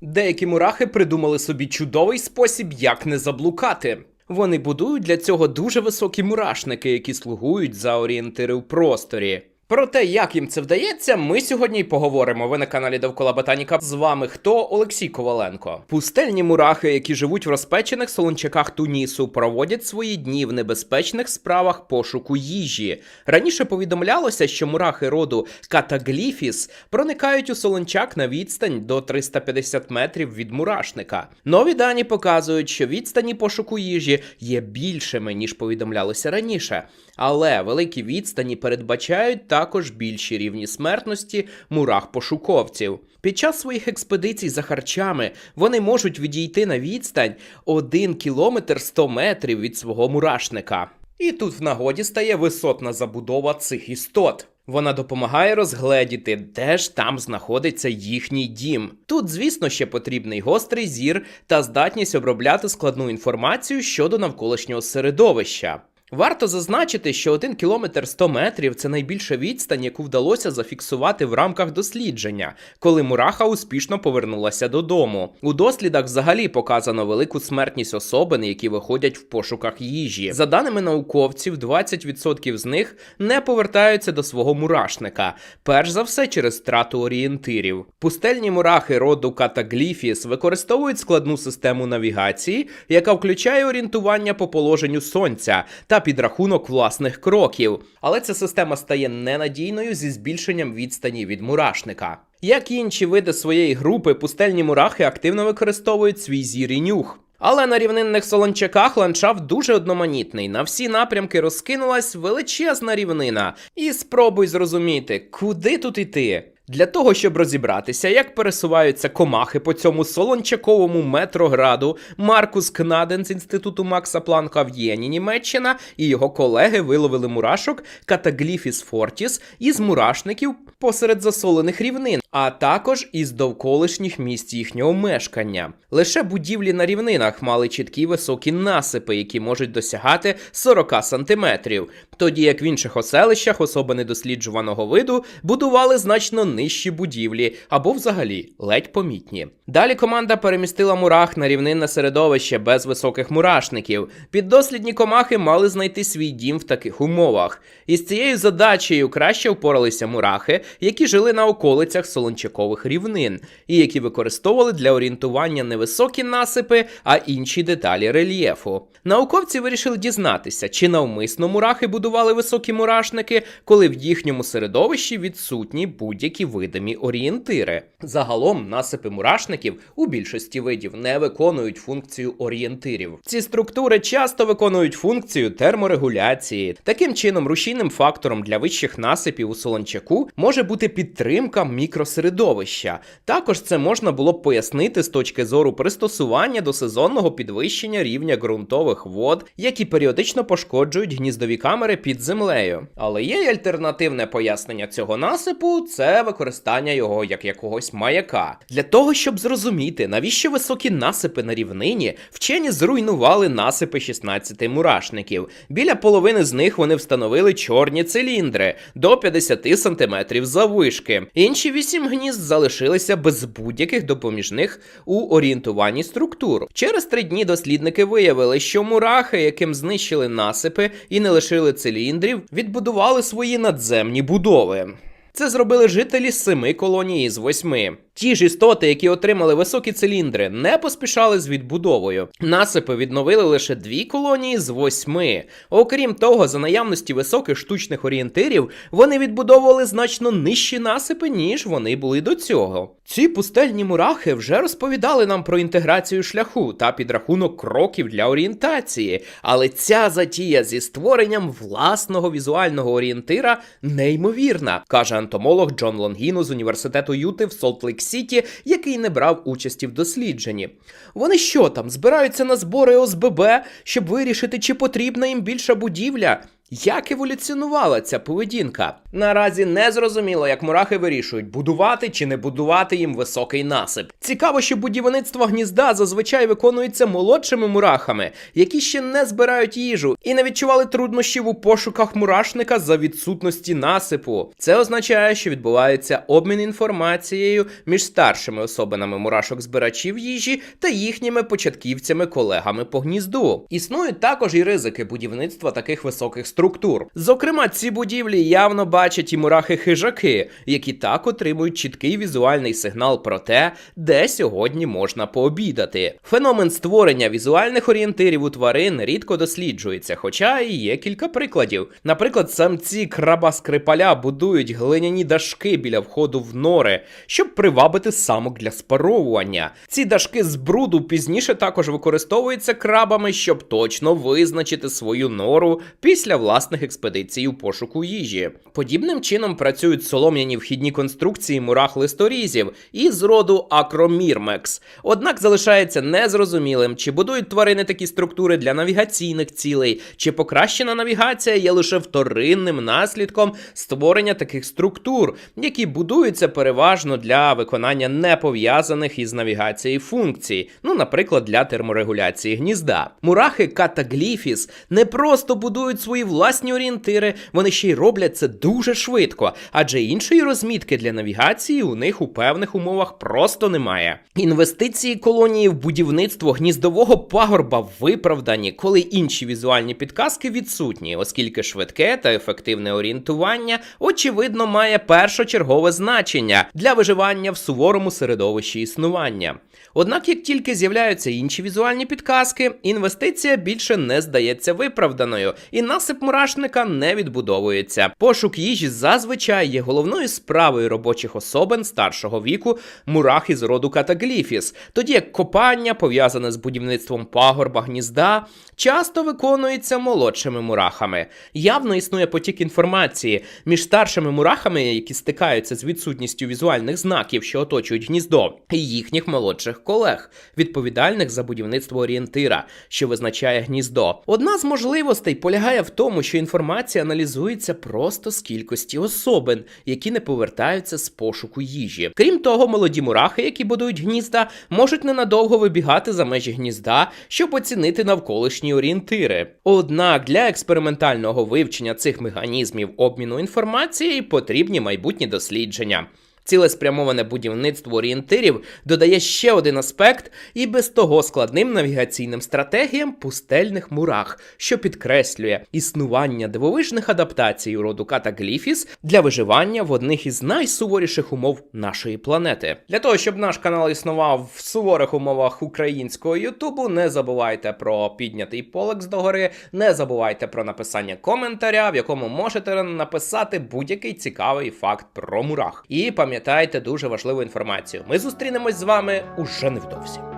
Деякі мурахи придумали собі чудовий спосіб, як не заблукати. Вони будують для цього дуже високі мурашники, які слугують за орієнтири в просторі. Про те, як їм це вдається, ми сьогодні й поговоримо. Ви на каналі Довкола Ботаніка. З вами хто Олексій Коваленко. Пустельні мурахи, які живуть в розпечених солончаках Тунісу, проводять свої дні в небезпечних справах пошуку їжі. Раніше повідомлялося, що мурахи роду Катагліфіс проникають у солончак на відстань до 350 метрів від мурашника. Нові дані показують, що відстані пошуку їжі є більшими ніж повідомлялося раніше. Але великі відстані передбачають також більші рівні смертності мурах-пошуковців. Під час своїх експедицій за харчами вони можуть відійти на відстань 1 кілометр 100 метрів від свого мурашника. І тут в нагоді стає висотна забудова цих істот. Вона допомагає розгледіти, де ж там знаходиться їхній дім. Тут, звісно, ще потрібний гострий зір та здатність обробляти складну інформацію щодо навколишнього середовища. Варто зазначити, що 1 кілометр 100 метрів це найбільша відстань, яку вдалося зафіксувати в рамках дослідження, коли мураха успішно повернулася додому. У дослідах взагалі показано велику смертність особин, які виходять в пошуках їжі. За даними науковців, 20% з них не повертаються до свого мурашника, перш за все через втрату орієнтирів. Пустельні мурахи роду Катагліфіс використовують складну систему навігації, яка включає орієнтування по положенню сонця та підрахунок власних кроків. Але ця система стає ненадійною зі збільшенням відстані від мурашника. Як і інші види своєї групи, пустельні мурахи активно використовують свій зір нюх. Але на рівнинних солончаках ландшафт дуже одноманітний. На всі напрямки розкинулась величезна рівнина. І спробуй зрозуміти, куди тут іти. Для того, щоб розібратися, як пересуваються комахи по цьому солончаковому метрограду, Маркус Кнаден з інституту Макса Планка в Єні, Німеччина, і його колеги виловили мурашок Катагліфіс фортіс із мурашників посеред засолених рівнин, а також із довколишніх місць їхнього мешкання. Лише будівлі на рівнинах мали чіткі високі насипи, які можуть досягати 40 сантиметрів, тоді як в інших оселищах особи недосліджуваного виду будували значно нижчі будівлі або взагалі ледь помітні. Далі команда перемістила мурах на рівнинне середовище без високих мурашників. Піддослідні комахи мали знайти свій дім в таких умовах. Із цією задачею краще впоралися мурахи, які жили на околицях солончакових рівнин, і які використовували для орієнтування не високі насипи, а інші деталі рельєфу. Науковці вирішили дізнатися, чи навмисно мурахи будували високі мурашники, коли в їхньому середовищі відсутні будь-які видимі орієнтири. Загалом насипи мурашників у більшості видів не виконують функцію орієнтирів. Ці структури часто виконують функцію терморегуляції. Таким чином, рушійним фактором для вищих насипів у солончаку може бути підтримка мікросередовища. Також це можна було б пояснити з точки зору пристосування до сезонного підвищення рівня ґрунтових вод, які періодично пошкоджують гніздові камери під землею. Але є й альтернативне пояснення цього насипу це використання його як якогось маяка. Для того, щоб зрозуміти, навіщо високі насипи на рівнині, вчені зруйнували насипи 16 мурашників. Біля половини з них вони встановили чорні циліндри до 50 см заввишки. Інші вісім гнізд залишилися без будь-яких допоміжних у орієнтуванні структур. Через три дні дослідники виявили, що мурахи, яким знищили насипи і не лишили циліндрів, відбудували свої надземні будови. Це зробили жителі семи колоній з восьми. Ті ж істоти, які отримали високі циліндри, не поспішали з відбудовою. Насипи відновили лише дві колонії з восьми. Окрім того, за наявності високих штучних орієнтирів, вони відбудовували значно нижчі насипи, ніж вони були до цього. Ці пустельні мурахи вже розповідали нам про інтеграцію шляху та підрахунок кроків для орієнтації, але ця затія зі створенням власного візуального орієнтира неймовірна, каже антомолог Джон Лонгіно з університету Юти в Солт-Лейк Сіті, який не брав участі в дослідженні. Вони що там збираються на збори ОСББ, щоб вирішити, чи потрібна їм більша будівля? Як еволюціонувала ця поведінка? Наразі не зрозуміло, як мурахи вирішують, будувати чи не будувати їм високий насип. Цікаво, що будівництво гнізда зазвичай виконується молодшими мурахами, які ще не збирають їжу і не відчували труднощів у пошуках мурашника за відсутності насипу. Це означає, що відбувається обмін інформацією між старшими особинами мурашок-збирачів їжі та їхніми початківцями-колегами по гнізду. Існують також і ризики будівництва таких високих структур. Зокрема, ці будівлі явно бачать і мурахи-хижаки, які так отримують чіткий візуальний сигнал про те, де сьогодні можна пообідати. Феномен створення візуальних орієнтирів у тварин рідко досліджується, хоча і є кілька прикладів. Наприклад, самці краба скрипаля будують глиняні дашки біля входу в нори, щоб привабити самок для спаровування. Ці дашки з бруду пізніше також використовуються крабами, щоб точно визначити свою нору після власних експедицій у пошуку їжі. Подібним чином працюють солом'яні вхідні конструкції мурах листорізів із роду Акромірмекс. Однак залишається незрозумілим, чи будують тварини такі структури для навігаційних цілей, чи покращена навігація є лише вторинним наслідком створення таких структур, які будуються переважно для виконання непов'язаних із навігацією функцій, ну, наприклад, для терморегуляції гнізда. Мурахи катагліфіс не просто будують свої власні орієнтири, вони ще й роблять це дуже швидко, адже іншої розмітки для навігації у них у певних умовах просто немає. Інвестиції колонії в будівництво гніздового пагорба виправдані, коли інші візуальні підказки відсутні, оскільки швидке та ефективне орієнтування, очевидно, має першочергове значення для виживання в суворому середовищі існування. Однак, як тільки з'являються інші візуальні підказки, інвестиція більше не здається виправданою, і насип мурашника не відбудовується. Пошук їжі зазвичай є головною справою робочих особин старшого віку мурах із роду катагліфіс, тоді як копання, пов'язане з будівництвом пагорба гнізда, часто виконується молодшими мурахами. Явно існує потік інформації між старшими мурахами, які стикаються з відсутністю візуальних знаків, що оточують гніздо, і їхніх молодших колег, відповідальних за будівництво орієнтира, що визначає гніздо. Одна з можливостей полягає в тому, що інформація аналізується просто з кількості особин, які не повертаються з пошуку їжі. Крім того, молоді мурахи, які будують гнізда, можуть ненадовго вибігати за межі гнізда, щоб оцінити навколишні орієнтири. Однак для експериментального вивчення цих механізмів обміну інформацією потрібні майбутні дослідження. Цілеспрямоване будівництво орієнтирів додає ще один аспект і без того складним навігаційним стратегіям пустельних мурах, що підкреслює існування дивовижних адаптацій роду катагліфіс для виживання в одних із найсуворіших умов нашої планети. Для того щоб наш канал існував в суворих умовах українського Ютубу, не забувайте про піднятий полекс догори, не забувайте про написання коментаря, в якому можете написати будь-який цікавий факт про мурах. І пам'ятайте дуже важливу інформацію. Ми зустрінемось з вами уже невдовзі.